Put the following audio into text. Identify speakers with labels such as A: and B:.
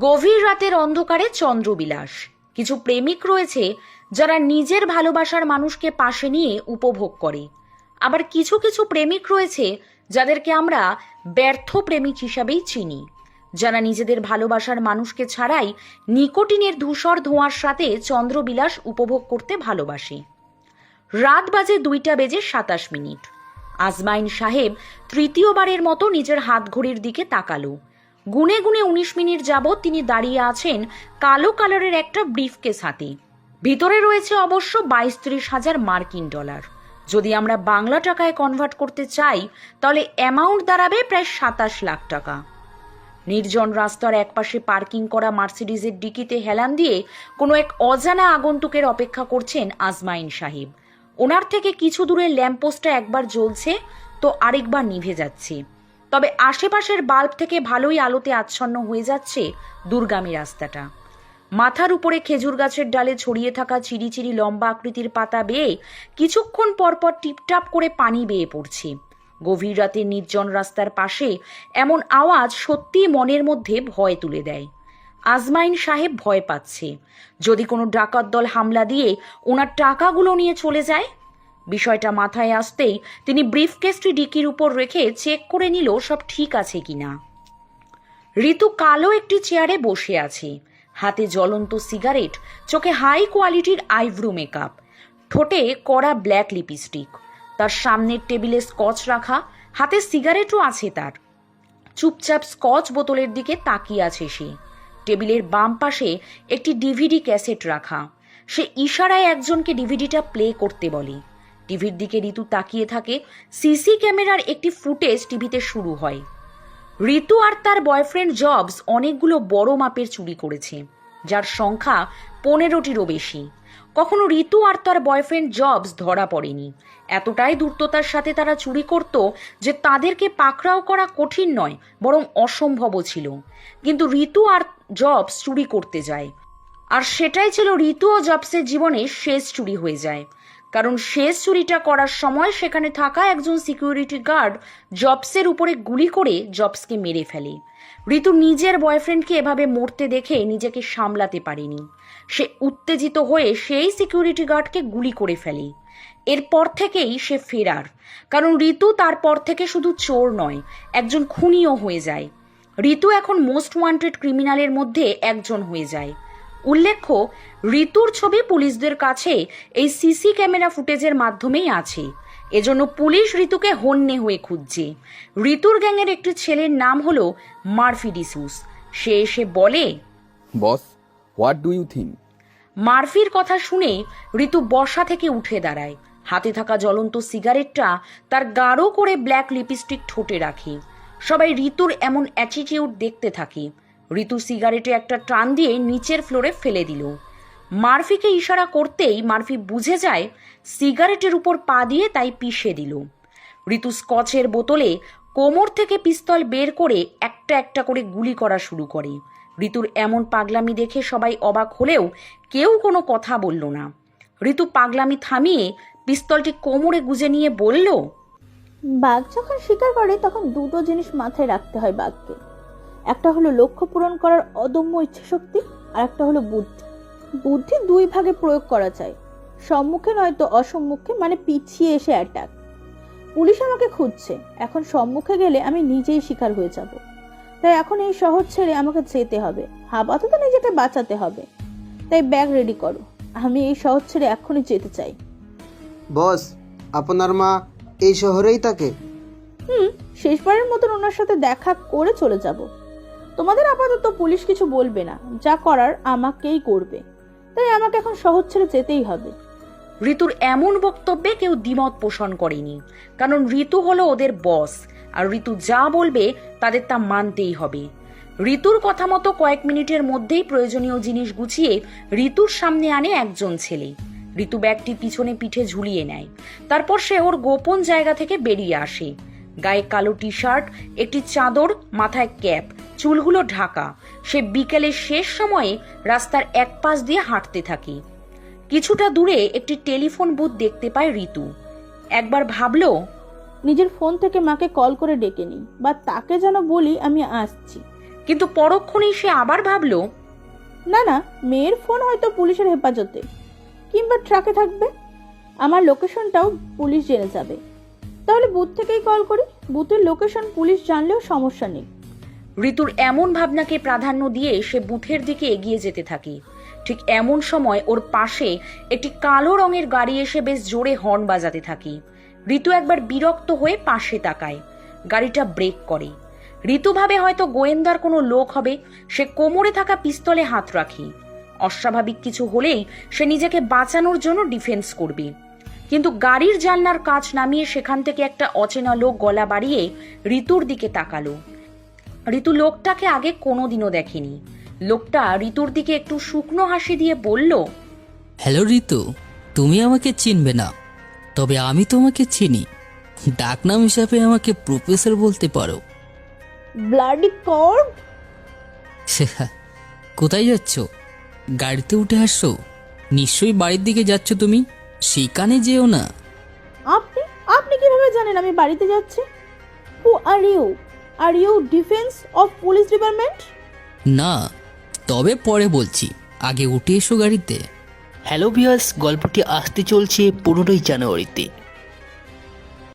A: গভীর রাতের অন্ধকারে চন্দ্রবিলাস। কিছু প্রেমিক রয়েছে যারা নিজের ভালোবাসার মানুষকে পাশে নিয়ে উপভোগ করে। আবার কিছু কিছু প্রেমিক রয়েছে যাদেরকে আমরা ব্যর্থ প্রেমিক হিসাবেই চিনি। যারা নিজেদের ভালোবাসার মানুষকে ছাড়াই নিকোটিনের ধূসর ধোঁয়ার সাথে চন্দ্রবিলাস উপভোগ করতে ভালোবাসে। রাত বাজে দুইটা বেজে সাতাশ মিনিট। আজমাইন সাহেব তৃতীয়বারের মতো নিজের হাত ঘড়ির দিকে তাকালো। গুনে গুনে উনিশ মিনিট যাবৎ তিনি দাঁড়িয়ে আছেন কালো কালারের একটা ব্রিফকেস হাতে। ভিতরে রয়েছে অবশ্য বাইশ ত্রিশ হাজার মার্কিন ডলার। যদি আমরা বাংলা টাকায় কনভার্ট করতে চাই, তাহলে অ্যামাউন্ট দাঁড়াবে প্রায় সাতাশ লাখ টাকা। নির্জন রাস্তার একপাশে পার্কিং করা মার্সিডিজের ডিকিতে হেলান দিয়ে কোনো এক অজানা আগন্তুকের অপেক্ষা করছেন আজমাইন সাহেব। ওনার থেকে কিছু দূরে ল্যাম্পপোস্টটা একবার জ্বলছে, তো আরেকবার নিভে যাচ্ছে। তবে আশেপাশের বাল্ব থেকে ভালোই আলোতে আচ্ছন্ন হয়ে যাচ্ছে দুর্গামী রাস্তাটা। মাথার উপরে খেজুর গাছের ডালে ছড়িয়ে থাকা চিরিচিরি লম্বা আকৃতির পাতা বেয়ে কিছুক্ষণ পরপর টিপটাপ করে পানি বেয়ে পড়ছে। গভীর রাতে নির্জন রাস্তার পাশে এমন আওয়াজ সত্যিই মনের মধ্যে ভয় তুলে দেয়। আজমাইন সাহেব ভয় পাচ্ছে। যদি কোনো ডাকাত দল হামলা দিয়ে ওনার টাকাগুলো নিয়ে চলে যায় বিষয়টা মাথায় আসতেই তিনি ব্রিফকেসটি ডিকির উপর রেখে চেক করে নিল সব ঠিক আছে কিনা। ঋতু কালো একটি চেয়ারে বসে আছে। হাতে জ্বলন্ত সিগারেট, চোখে হাই কোয়ালিটির আইব্রো মেকআপ ঠোঁটে কড়া ব্ল্যাক লিপস্টিক তার সামনের টেবিলে স্কচ রাখা, হাতে সিগারেটও আছে তার। চুপচাপ স্কচ বোতলের দিকে তাকিয়ে আছে সে। টেবিলের বাম পাশে একটি ডিভিডি ক্যাসেট রাখা। সে ইশারায় একজনকে ডিভিডিটা প্লে করতে বলে। টিভির দিকে ঋতু তাকিয়ে থাকে, সিসি ক্যামেরার একটি ফুটেজ টিভিতে শুরু হয়। ঋতু আর তার বয়ফ্রেন্ড জবস অনেকগুলো বড় মাপের চুরি করেছে, যার সংখ্যা পনেরোটিরও বেশি। কখনো ঋতু আর তার বয়ফ্রেন্ড জবস ধরা পড়েনি। এতটাই দূর্ততার সাথে তারা চুরি করত যে তাদেরকে পাকড়াও করা কঠিন নয়, বরং অসম্ভবও ছিল। কিন্তু ঋতু আর জবস চুরি করতে যায়। আর সেটাই ছিল ঋতু ও জবসের জীবনে শেষ চুরি হয়ে যায়। কারণ শেষ চুরিটা করার সময় সেখানে থাকা একজন সিকিউরিটি গার্ড জবসের উপরে গুলি করে জবসকে মেরে ফেলে। ঋতু নিজের বয়ফ্রেন্ডকে এভাবে মরতে দেখে নিজেকে সামলাতে পারেনি। সে উত্তেজিত হয়ে সেই সিকিউরিটি গার্ডকে গুলি করে ফেলে। এরপর থেকেই সে ফেরার। কারণ ঋতু তারপর থেকে শুধু চোর নয়, একজন খুনিও হয়ে যায়। ঋতু এখন মোস্ট ওয়ান্টেড ক্রিমিনালের মধ্যে একজন হয়ে যায়। উল্লেখ্য ঋতুর ছবি পুলিশদের কাছে এই সিসি ক্যামেরা ফুটেজের মাধ্যমেই আছে। এজন্য পুলিশ ঋতুকে হন্যে হয়ে খুঁজছে। ঋতুর গ্যাংয়ের একটি ছেলের নাম হলো মার্ফি ডিসুস। সে এসে বলে
B: boss what do you think
A: মার্ফির কথা শুনে ঋতু বসা থেকে উঠে দাঁড়ায়। হাতে থাকা জ্বলন্ত সিগারেটটা তার গাঢ় করে ব্ল্যাক লিপস্টিক ঠোঁটে রাখে। সবাই ঋতুর এমন অ্যাটিটিউড দেখতে থাকে। ঋতু সিগারেটে একটা টান দিয়ে নিচের ফ্লোরে ফেলে দিল। মার্ফিকে ইশারা করতেই মার্ফি বুঝে যায়, সিগারেটের উপর পা দিয়ে তাই পিষে দিল। ঋতু স্কচের বোতলে কোমর থেকে পিস্তল বের করে একটা একটা করে গুলি করা শুরু করে। ঋতুর এমন পাগলামি দেখে সবাই অবাক হলেও কেউ কোনো কথা বলল না। ঋতু পাগলামি থামিয়ে পিস্তলটি কোমরে গুজে নিয়ে বলল,
C: বাঘ যখন শিকার করে তখন দুটো জিনিস মাথায় রাখতে হয় বাঘকে। একটা হলো লক্ষ্য পূরণ করার অদম্য ইচ্ছাশক্তি আর একটা হলো বুদ্ধি। বুদ্ধি দুই ভাগে প্রয়োগ করা যায়। সম্মুখে নয়তো অসম্মুখে মানে পিছিয়ে এসে অ্যাটাক পুলিশ আমাকে খুঁজছে। এখন সম্মুখে গেলে আমি নিজেই শিকার হয়ে যাব। তাই এখন এই শহর ছেড়ে আমাকে যেতে হবে। আপাতত নিজেকে বাঁচাতে হবে। তাই ব্যাগ রেডি করো। আমি এই শহর ছেড়ে এখনই যেতে চাই।
D: বস আপনার মা এই শহরেই থাকে।
C: হুম শেষবারের মতন ওনার সাথে দেখা করে চলে যাব। তোমাদের আপাতত পুলিশ কিছু বলবে না। যা করার আমাকেই করবে। তাই আমাকে এখন শহর ছেড়ে যেতেই হবে।
A: ঋতুর এমন বক্তব্যে কেউ দ্বিমত পোষণ করেনি। কারণ ঋতু হলো ওদের বস, আর ঋতু যা বলবে তাদের তা মানতেই হবে। ঋতুর কথা মতো কয়েক মিনিটের মধ্যেই প্রয়োজনীয় জিনিস গুছিয়ে ঋতুর সামনে আনে একজন ছেলে। ঋতু ব্যাগটি পিছনে পিঠে ঝুলিয়ে নেয়। তারপর সে ওর গোপন জায়গা থেকে বেরিয়ে আসে। গায়ে কালো টি শার্ট একটি চাদর মাথায় ক্যাপ। চুলগুলো ঢাকা। সে বিকেলের শেষ সময়ে রাস্তার এক পাশ দিয়ে হাঁটতে থাকে। কিছুটা দূরে একটি টেলিফোন বুথ দেখতে পায় ঋতু। একবার ভাবলো
C: নিজের ফোন থেকে মাকে কল করে ডেকে নিই বা তাকে যেন বলি আমি আসছি।
A: কিন্তু পরক্ষণেই সে আবার ভাবলো
C: না না মেয়ের ফোন হয়তো পুলিশের হেফাজতে কিংবা ট্রাকে থাকবে। আমার লোকেশনটাও পুলিশ জেনে যাবে। তাহলে বুথ থেকেই কল করি। বুথের লোকেশন পুলিশ জানলেও সমস্যা নেই।
A: ঋতুর এমন ভাবনাকে প্রাধান্য দিয়ে সে বুথের দিকে এগিয়ে যেতে থাকে। ঠিক এমন সময় ওর পাশে একটি কালো রঙের গাড়ি এসে বেশ জোরে হর্ন বাজাতে থাকে। ঋতু একবার বিরক্ত হয়ে পাশে তাকায়। গাড়িটা ব্রেক করে। ঋতু ভাবে হয়তো গোয়েন্দার কোনো লোক হবে, সে কোমরে থাকা পিস্তলে হাত রাখে। অস্বাভাবিক কিছু হলেই সে নিজেকে বাঁচানোর জন্য ডিফেন্স করবে। কিন্তু গাড়ির জানলার কাচ নামিয়ে সেখান থেকে একটা অচেনা লোক গলা বাড়িয়ে ঋতুর দিকে তাকালো। ঋতু লোকটাকে আগে কোনোদিনও দেখেনি। লোকটা ঋতুর দিকে একটু শুকনো হাসি দিয়ে বলল
E: হ্যালো ঋতু তুমি আমাকে চিনবে না তবে আমি তোমাকে চিনি। ডাকনাম হিসাবে আমাকে প্রফেসর বলতে পারো।
C: ব্লাডি কর্ড
E: কোথায় যাচ্ছ? গাড়িতে উঠে আসছো? নিশ্চয়ই বাড়ির দিকে যাচ্ছ তুমি? সেখানে যেও না।
C: আপনি আপনি কীভাবে জানেন আমি বাড়িতে যাচ্ছি? Who are you are you defence of police department
E: না তবে পরে বলছি আগে উঠে এসো গাড়িতে।
F: হ্যালো ভিউয়ার্স গল্পটি আসতে চলছে পনেরোই জানুয়ারিতে।